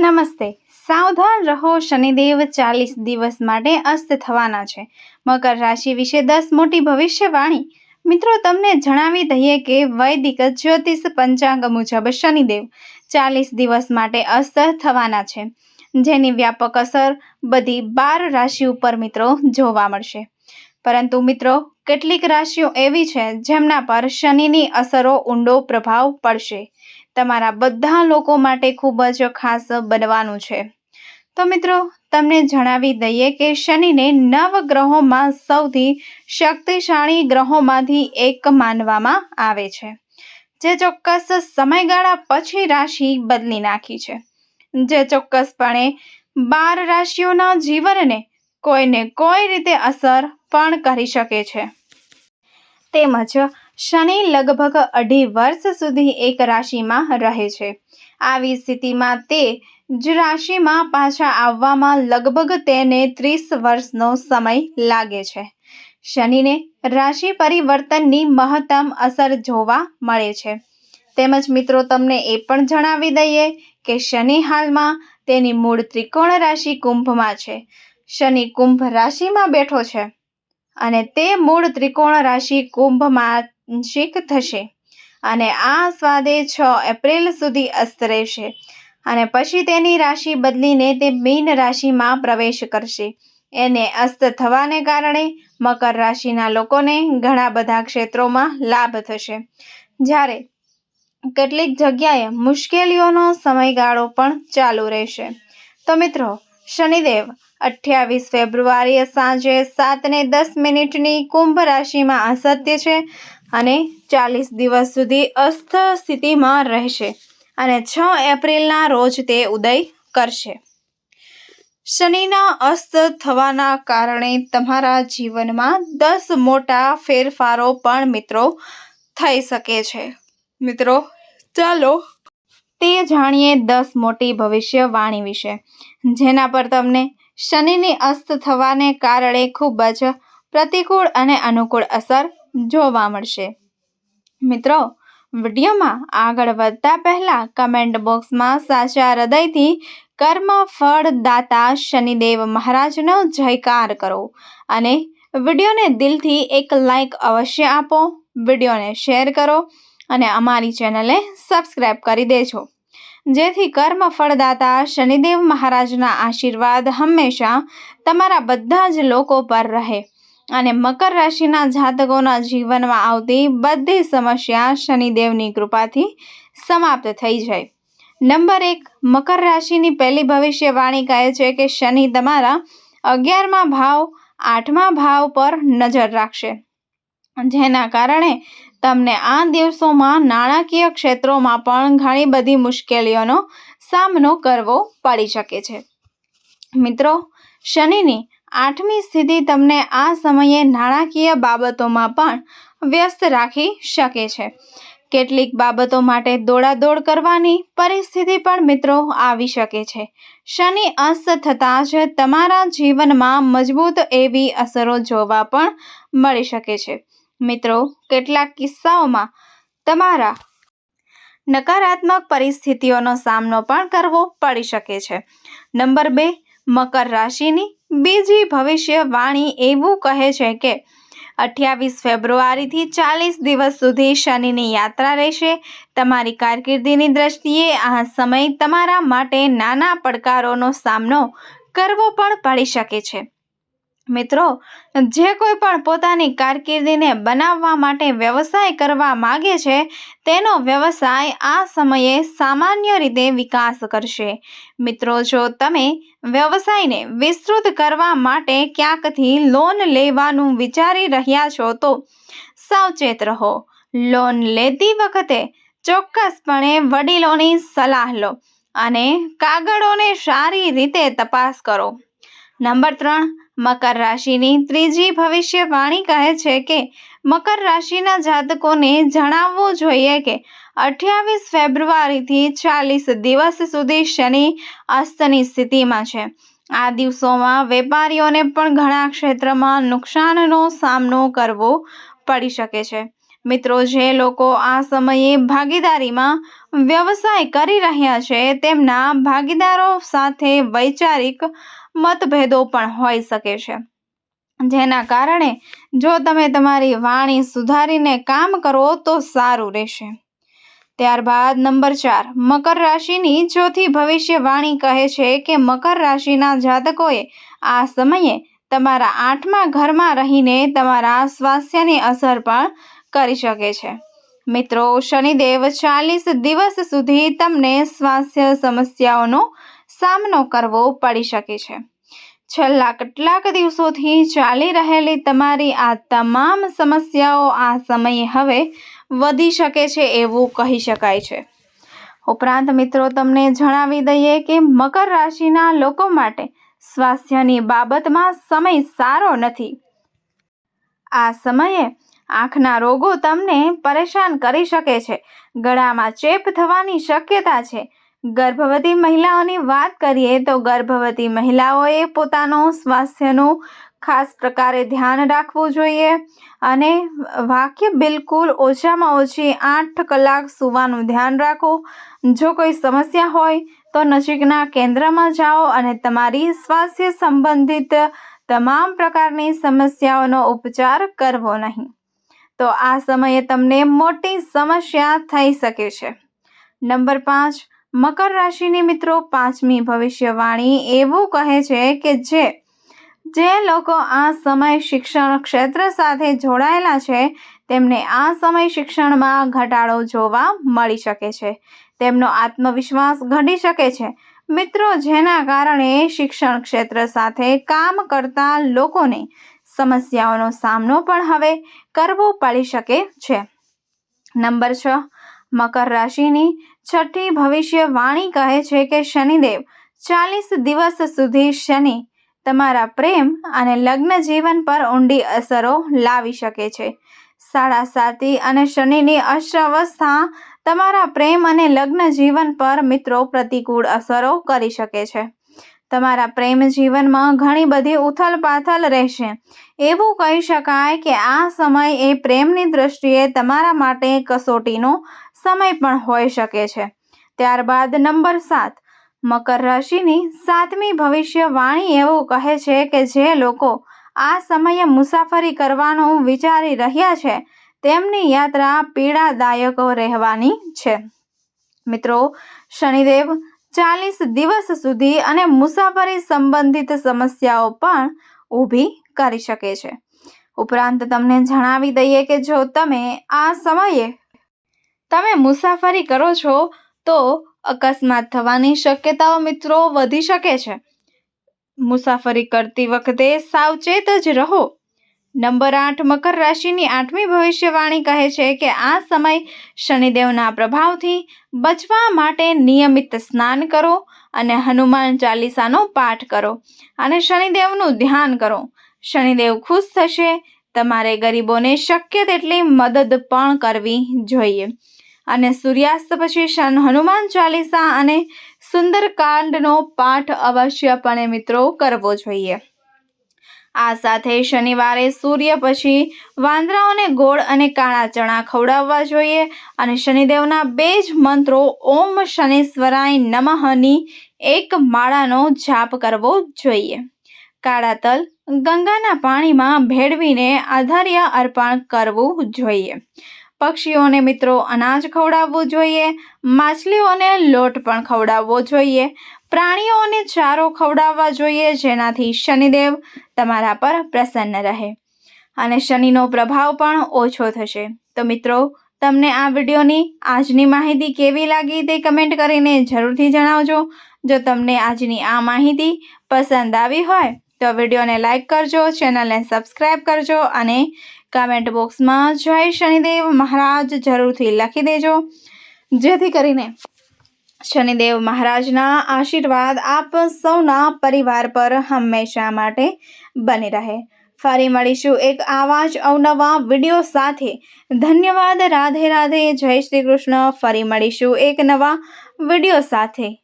નમસ્તે. સાવધાન રહો, શનિદેવ ચાલીસ દિવસ માટે અસ્ત થવાના છે. મકર રાશિ વિશે દસ મોટી ભવિષ્યવાણી. મિત્રો, તમને જણાવી દઈએ કે વૈદિક જ્યોતિષ પંચાંગ મુજબ શનિદેવ ચાલીસ દિવસ માટે અસ્ત થવાના છે. જેની વ્યાપક અસર બધી બાર રાશિ ઉપર મિત્રો જોવા મળશે. પરંતુ મિત્રો, કેટલીક રાશિઓ એવી છે જેમના પર શનિની અસરો ઊંડો પ્રભાવ પડશે. તમારા બધા લોકો માટે ખૂબ જ ખાસ બનવાનું છે. તો મિત્રો, તમને જણાવી દઈએ કે શનિને નવ ગ્રહોમાં સૌથી શક્તિશાળી ગ્રહોમાંથી એક માનવામાં આવે છે, જે ચોક્કસ સમયગાળા પછી રાશિ બદલી નાખી છે, જે ચોક્કસપણે બાર રાશિઓના જીવનને કોઈને કોઈ રીતે અસર પણ કરી શકે છે. તેમજ શનિ લગભગ અઢી વર્ષ સુધી એક રાશિમાં રહે છે. આવી સ્થિતિમાં તે જ રાશિમાં પાછા આવવામાં લગભગ તેને ત્રીસ વર્ષનો સમય લાગે છે. શનિને રાશિ પરિવર્તનની મહત્તમ અસર જોવા મળે છે. તેમજ મિત્રો, તમને એ પણ જણાવી દઈએ કે શનિ હાલમાં તેની મૂળ ત્રિકોણ રાશિ કુંભમાં છે. શનિ કુંભ રાશિમાં બેઠો છે અને તે મૂળ ત્રિકોણ રાશિ કુંભમાં આંશિક થશે. અને આ સ્વાદે છ એપ્રિલ સુધી અસ્ત રહેશે. અને પછી તેની રાશિ બદલીને તે મીન રાશિમાં પ્રવેશ કરશે. એને અસ્ત થવાને કારણે મકર રાશિના લોકોને ઘણા બધા ક્ષેત્રોમાં લાભ થશે. જ્યારે કેટલીક જગ્યાએ મુશ્કેલીઓનો સમયગાળો પણ ચાલુ રહેશે. તો મિત્રો, શનિદેવ અઠ્યાવીસ ફેબ્રુઆરીએ સાંજે સાતને દસ મિનિટની કુંભ રાશિમાં અસત્ય છે. અને ચાલીસ દિવસ સુધી અસ્થ સ્થિતિમાં રહેશે અને છ એપ્રિલના રોજ તે ઉદય કરશે. શનિના અસ્ત થવાના કારણે તમારા જીવનમાં દસ મોટા ફેરફારો પણ મિત્રો થઈ શકે છે. મિત્રો, ચાલો તે જાણીએ દસ મોટી ભવિષ્યવાણી વિશે, જેના પર તમને શનિની અસ્ત થવાને કારણે ખૂબ જ પ્રતિકૂળ અને અનુકૂળ અસર જોવા મળશે. મિત્રો, વિડીયોમાં આગળ વધતા પહેલા કમેન્ટ બોક્સમાં સાચા હૃદયથી કર્મ, ફળ, દાતા, શનિદેવ મહારાજનો જયકાર કરો અને વિડીયોને દિલથી એક લાઈક અવશ્ય આપો, વિડીયોને શેર કરો અને અમારી ચેનલને સબસ્ક્રાઈબ કરી દેજો. જેથી કર્મ ફળદાતા શનિદેવ મહારાજના આશીર્વાદ હંમેશા તમારા બધા જ લોકો પર રહે. અને મકર રાશિના જાતકોના જીવનમાં આવતી બધી સમસ્યા શનિદેવની કૃપાથી સમાપ્ત થઈ જાય. નંબર એક, મકર રાશિની પહેલી ભવિષ્યવાણી કહે છે કે શનિ તમારા અગિયારમા ભાવ, આઠમા ભાવ પર નજર રાખશે. જેના કારણે તમને આ દિવસોમાં નાણાકીય ક્ષેત્રોમાં પણ ઘણી બધી મુશ્કેલીઓનો સામનો કરવો પડી શકે છે. મિત્રો, શનિની આઠમી સ્થિતિ તમને આ સમયે નાણાકીય બાબતોમાં પણ વ્યસ્ત રાખી શકે છે. કેટલીક બાબતો માટે દોડાદોડ કરવાની પરિસ્થિતિ પણ મિત્રો આવી શકે છે. શનિ અસ્ત થતાં જ તમારા જીવનમાં મજબૂત એવી અસરો જોવા પણ મળી શકે છે. મિત્રો, કેટલાક કિસ્સાઓમાં તમારા નકારાત્મક પરિસ્થિતિઓનો સામનો પણ કરવો પડી શકે છે. નંબર બે, મકર રાશિની બીજી ભવિષ્યવાણી એવું કહે છે કે અઠ્યાવીસ ફેબ્રુઆરીથી ચાલીસ દિવસ સુધી શનિની યાત્રા રહેશે. તમારી કારકિર્દીની દ્રષ્ટિએ આ સમય તમારા માટે નાના પડકારોનો સામનો કરવો પણ પડી શકે છે. મિત્રો, જે કોઈ પણ પોતાની કારકિર્દીને બનાવવા માટે વ્યવસાય કરવા માગે છે, તેનો વ્યવસાય આ સમયે સામાન્ય રીતે વિકાસ કરશે. મિત્રો, જો તમે વ્યવસાયને વિસ્તૃત કરવા માટે ક્યાંકથી લોન લેવાનું વિચારી રહ્યા છો, તો સાવચેત રહો. લોન લેતી વખતે ચોક્કસપણે વડીલોની સલાહ લો અને કાગળોને સારી રીતે તપાસ કરો. નંબર ત્રણ, મકર રાશિની ત્રીજી ભવિષ્યવાણી કહે છે કે, મકર રાશિના જાતકોને જણાવવું જોઈએ કે, અઠ્યાવીસ ફેબ્રુઆરીથી ચાલીસ દિવસ સુધી શનિ અસ્તની સ્થિતિમાં છે. આ દિવસોમાં વેપારીઓને પણ ઘણા ક્ષેત્રમાં નુકસાનનો સામનો કરવો પડી શકે છે. મિત્રો, જે લોકો આ સમયે ભાગીદારીમાં વ્યવસાય કરી રહ્યા છે, તેમના ભાગીદારો સાથે વૈચારિક મતભેદો પણ હોઈ શકે છે. જેના કારણે જો તમે તમારી વાણી સુધારીને કામ કરો તો સારું રહેશે. ત્યારબાદ નંબર ચાર, મકર રાશિની ચોથી ભવિષ્યવાણી કહે છે કે મકર રાશિના જાતકોએ આ સમયે તમારા આઠમા ઘરમાં રહીને તમારા સ્વાસ્થ્યની અસર પણ કરી શકે છે. મિત્રો, શનિદેવ ચાલીસ દિવસ સુધી તમને સ્વાસ્થ્ય સમસ્યાઓનો સામનો કરવો પડી શકે છે. છેલ્લા કેટલાક દિવસોથી ચાલી રહેલી તમારી આ તમામ સમસ્યાઓ આ સમયે હવે વધી શકે છે એવું કહી શકાય છે. ઉપરાંત મિત્રો, તમને જણાવી દઈએ કે મકર રાશિના લોકો માટે સ્વાસ્થ્યની બાબતમાં સમય સારો નથી. આ સમયે આંખના રોગો તમને પરેશાન કરી શકે છે. ગળામાં ચેપ થવાની શક્યતા છે. ગર્ભવતી મહિલાઓની વાત કરીએ તો ગર્ભવતી મહિલાઓએ પોતાનું સ્વાસ્થ્યનું ખાસ પ્રકારે ધ્યાન રાખવું જોઈએ અને વાક્ય બિલકુલ ઓછામાં ઓછી આઠ કલાક સૂવાનું ધ્યાન રાખો. જો કોઈ સમસ્યા હોય તો નજીકના કેન્દ્રમાં જાઓ અને તમારી સ્વાસ્થ્ય સંબંધિત તમામ પ્રકારની સમસ્યાઓનો ઉપચાર કરવો નહીં. તો આ સમયે તમને મોટી સમસ્યા થઈ શકે છે. નંબર પાંચ મકર રાશિની મિત્રો પાંચમી ભવિષ્યવાણી એવું કહે છે કે જે જે લોકો આ સમય શિક્ષણ ક્ષેત્ર સાથે જોડાયેલા છે, તેમને આ સમય શિક્ષણમાં ઘટાડો જોવા મળી શકે છે. તેમનો આત્મવિશ્વાસ ઘટી શકે છે. મિત્રો, જેના કારણે શિક્ષણ ક્ષેત્ર સાથે કામ કરતા લોકોને સમસ્યાઓનો સામનો પણ હવે કરવો પડી શકે છે. નંબર છ, મકર રાશિની છઠ્ઠી ભવિષ્યવાણી કહે છે કે શનિદેવ ચાલીસ દિવસ સુધી શનિ તમારા પ્રેમ અને લગ્ન જીવન પર ઊંડી અસરો લાવી શકે છે. સાડા સાતી અને શનિની અષ્ટાવસ્થા તમારા પ્રેમ અને લગ્ન જીવન પર મિત્રો પ્રતિકૂળ અસરો કરી શકે છે. તમારા પ્રેમ જીવનમાં ઘણી બધી ઉથલ પાથલ રહેશે. એવું કહી શકાય કે આ સમય એ પ્રેમની દૃષ્ટિએ તમારા માટે કસોટીનો સમય પણ હોઈ શકે છે. ત્યારબાદ નંબર સાત. મકર રાશિની સાતમી ભવિષ્યવાણી એવું કહે છે કે જે લોકો આ સમયે મુસાફરી કરવાનું વિચારી રહ્યા છે, તેમની યાત્રા પીડાદાયક રહેવાની છે. મિત્રો, શનિદેવ ચાલીસ દિવસ સુધી અને મુસાફરી સંબંધિત સમસ્યાઓ પણ ઊભી કરી શકે છે. ઉપરાંત તમને જણાવી દઈએ કે જો તમે આ સમયે તમે મુસાફરી કરો છો, તો અકસ્માત થવાની શક્યતાઓ મિત્રો વધી શકે છે. મુસાફરી કરતી વખતે સાવચેત જ રહો. નંબર આઠ, મકર રાશિની આઠમી ભવિષ્યવાણી કહે છે કે આ સમય શનિદેવના પ્રભાવથી બચવા માટે નિયમિત સ્નાન કરો અને હનુમાન ચાલીસાનો પાઠ કરો અને શનિદેવનું ધ્યાન કરો. શનિદેવ ખુશ થશે, તમારે ગરીબોને શક્ય તેટલી મદદ પણ કરવી જોઈએ. અને સૂર્યાસ્ત પછી હનુમાન ચાલીસા અને સુંદરકાંડનો પાઠ અવશ્યપણે મિત્રો કરવો જોઈએ. આ સાથે શનિવારે સૂર્ય પછી વાંદરાઓને ગોળ અને કાળા ચણા ખવડાવવા જોઈએ અને શનિદેવના બે જ મંત્રો ઓમ શનિશ્વરાય નમઃની એક માળાનો જાપ કરવો જોઈએ. કાળા તલ ગંગાના પાણીમાં ભેળવીને આધાર્ય અર્પણ કરવું જોઈએ. પક્ષીઓને મિત્રો અનાજ ખવડાવવું જોઈએ માછલીઓને લોટ પણ ખવડાવવો જોઈએ પ્રાણીઓને ચારો ખવડાવવા જોઈએ, જેનાથી શનિદેવ તમારા પર પ્રસન્ન રહે. અને શનિનો પ્રભાવ પણ ઓછો થશે. તો મિત્રો, તમને આ વિડીયોની આજની માહિતી કેવી લાગી તે કમેન્ટ કરીને જરૂરથી જણાવજો. જો તમને આજની આ માહિતી પસંદ આવી હોય, તો વિડીયોને લાઇક કરજો, ચેનલને સબસ્ક્રાઈબ કરજો અને કમેન્ટ બોક્સમાં જય શનિદેવ મહારાજ જરૂરથી લખી દેજો. જેથી કરીને શનિદેવ મહારાજના આશીર્વાદ આપ સૌના પરિવાર પર હંમેશા માટે બની રહે. ફરી મળીશું એક આવા જ અવનવા વીડિયો સાથે. ધન્યવાદ, રાધે રાધે, જય શ્રી કૃષ્ણ. ફરી મળીશું એક નવા વીડિયો સાથે.